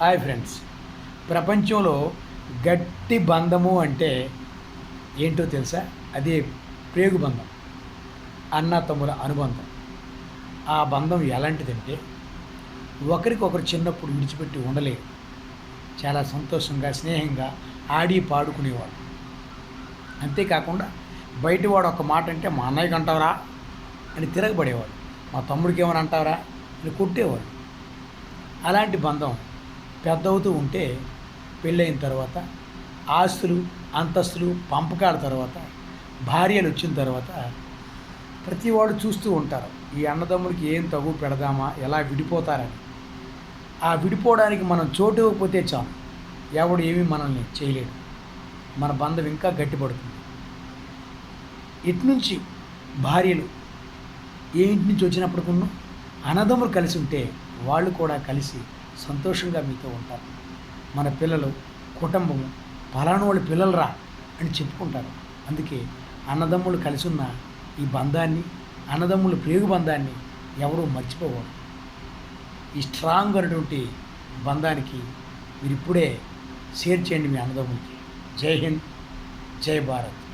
Hi friends. ప్రపంచంలో గట్టి బంధము అంటే ఏంటో తెలుసా? అదే ప్రేగు బంధం అన్న తమ్ముల అనుబంధం. ఆ బంధం ఎలాంటిదంటే ఒకరికొకరు చిన్నప్పుడు విడిచిపెట్టి ఉండలేరు. చాలా సంతోషంగా స్నేహంగా ఆడి పాడుకునేవాడు అంతేకాకుండా బయటవాడు ఒక మాట అంటే మా అన్నయ్యకి అంటావరా అని తిరగబడేవాడు మా తమ్ముడికి ఏమని అంటావరా అని కొట్టేవాడు అలాంటి బంధం పెద్దవుతూ ఉంటే పెళ్ళైన తర్వాత ఆస్తులు అంతస్తులు పంపకాల తర్వాత భార్యలు వచ్చిన తర్వాత ప్రతి వాడు చూస్తూ ఉంటారు ఈ అన్నదమ్ములకి ఏం తగు పెడదామా ఎలా విడిపోతారని. ఆ విడిపోవడానికి మనం చోటు ఇవ్వకపోతే చాలు ఎవడు ఏమీ మనల్ని చేయలేడు. మన బంధం ఇంకా గట్టిపడుతుంది. ఇట్నుంచి భార్యలు ఏ ఇంటి నుంచి వచ్చినప్పటికున్నా అన్నదమ్ములు కలిసి ఉంటే వాళ్ళు కూడా కలిసి సంతోషంగా మీతో ఉంటారు. మన పిల్లలు కుటుంబము పలానా వాళ్ళ పిల్లలరా అని చెప్పుకుంటారు. అందుకే అన్నదమ్ములు కలిసి ఉన్న ఈ బంధాన్ని అన్నదమ్ముల ప్రేగు బంధాన్ని ఎవరూ మర్చిపోకూడదు. ఈ స్ట్రాంగ్ అనేటువంటి బంధానికి మీరు ఇప్పుడే షేర్ చేయండి మీ అన్నదమ్ములకి. జై హింద్ జై భారత్.